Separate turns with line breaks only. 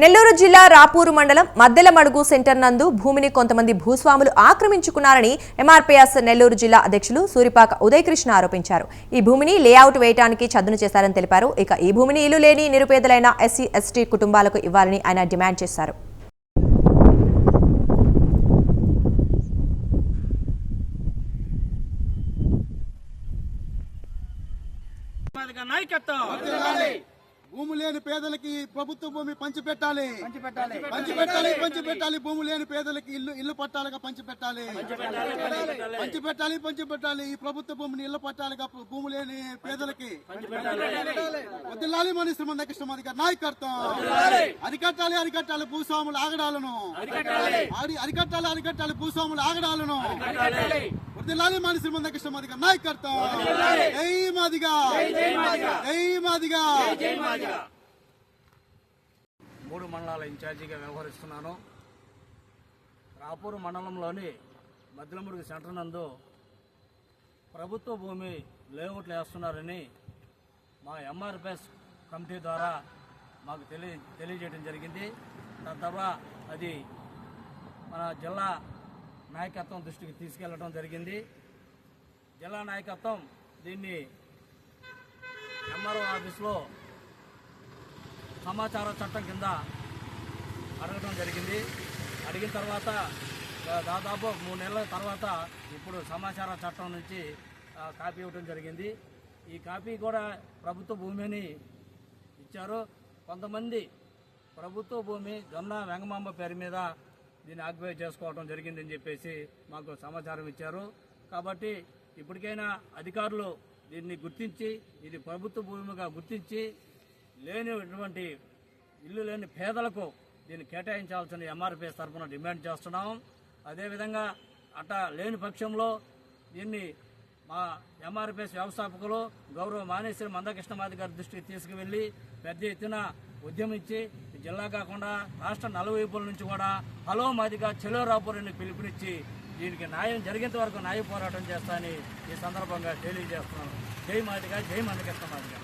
నెల్లూరు జిల్లా రాపూరు మండలం మద్దెలమడుగు సెంటర్ నందు భూమిని కొంతమంది భూస్వాములు ఆక్రమించుకున్నారని ఎంఆర్పీఎస్ నెల్లూరు జిల్లా అధ్యక్షులు సూరిపాక ఉదయకృష్ణ ఆరోపించారు. ఈ భూమిని లేఅవుట్ వేయడానికి చదును చేశారని తెలిపారు. ఇక ఈ భూమిని ఇల్లు లేని నిరుపేదలైన ఎస్సీ ఎస్టీ కుటుంబాలకు ఇవ్వాలని ఆయన డిమాండ్ చేశారు.
నాయకత్వం.
భూమి లేని పేదలకి ప్రభుత్వ భూమి పంచిపెట్టాలి.
పంచిపెట్టాలి.
పంచిపెట్టాలి భూమి లేని పేదలకి ఇల్లు ఇల్లు పట్టాలుగా పంచిపెట్టాలి. పంచిపెట్టాలి పంచిపెట్టాలి. ఈ ప్రభుత్వ భూమిని ఇల్లు పట్టాలుగా భూమి లేని పేదలకి. వదిలాలి మన శ్రీమంత కృష్ణమాది గారి నాయకత్వం. అరికట్టాలి అరికట్టాలి భూస్వాముల ఆగడాలను. అరి- అరికట్టాలి అరికట్టాలి భూస్వాముల ఆగడాలను. వదిలాలి మన శ్రీమంత కృష్ణమాది గారి నాయకత్వం జై మాదిగా. మాదిగా.
మూడు మండలాల ఇన్ఛార్జిగా వ్యవహరిస్తున్నాను. రాపూర్ మండలంలోని మద్దిలమురుగు సెంటర్ నందు ప్రభుత్వ భూమి లేఅవుట్లు వేస్తున్నారని మా ఎంఆర్పిఎస్ కమిటీ ద్వారా మాకు తెలియ తెలియజేయడం జరిగింది. తద్వారా అది మన జిల్లా నాయకత్వం దృష్టికి తీసుకెళ్ళడం జరిగింది. జిల్లా నాయకత్వం దీన్ని ఎంఆర్ఓ ఆఫీస్లో సమాచార చట్టం కింద అడగడం జరిగింది. అడిగిన తర్వాత దాదాపు మూడు నెలల తర్వాత ఇప్పుడు సమాచార చట్టం నుంచి కాపీ ఇవ్వడం జరిగింది. ఈ కాపీ కూడా ప్రభుత్వ భూమిని ఇచ్చారు. కొంతమంది ప్రభుత్వ భూమి జొన్న వెంగమాంబ పేరు మీద దీన్ని ఆక్యుపై చేసుకోవడం జరిగిందని చెప్పేసి మాకు సమాచారం ఇచ్చారు. కాబట్టి ఇప్పటికైనా అధికారులు దీన్ని గుర్తించి ఇది ప్రభుత్వ భూమిగా గుర్తించి లేనిటువంటి ఇల్లు లేని పేదలకు దీన్ని కేటాయించాల్సిన ఎంఆర్పిఎస్ తరఫున డిమాండ్ చేస్తున్నాం. అదేవిధంగా అట్ట లేని పక్షంలో దీన్ని మా ఎంఆర్పిఎస్ వ్యవస్థాపకులు గౌరవ మానేశ్వరి మందకృష్ణమాది గారి దృష్టికి తీసుకువెళ్ళి పెద్ద ఎత్తున ఉద్యమించి జిల్లా కాకుండా రాష్ట్ర నలువైపుల నుంచి కూడా హలో మాదిగా చెలో రాపురని పిలుపునిచ్చి దీనికి న్యాయం జరిగేంత వరకు న్యాయ పోరాటం చేస్తానని ఈ సందర్భంగా తెలియజేస్తున్నాను. జై మాదిగా జై మందకృష్ణమాదిగా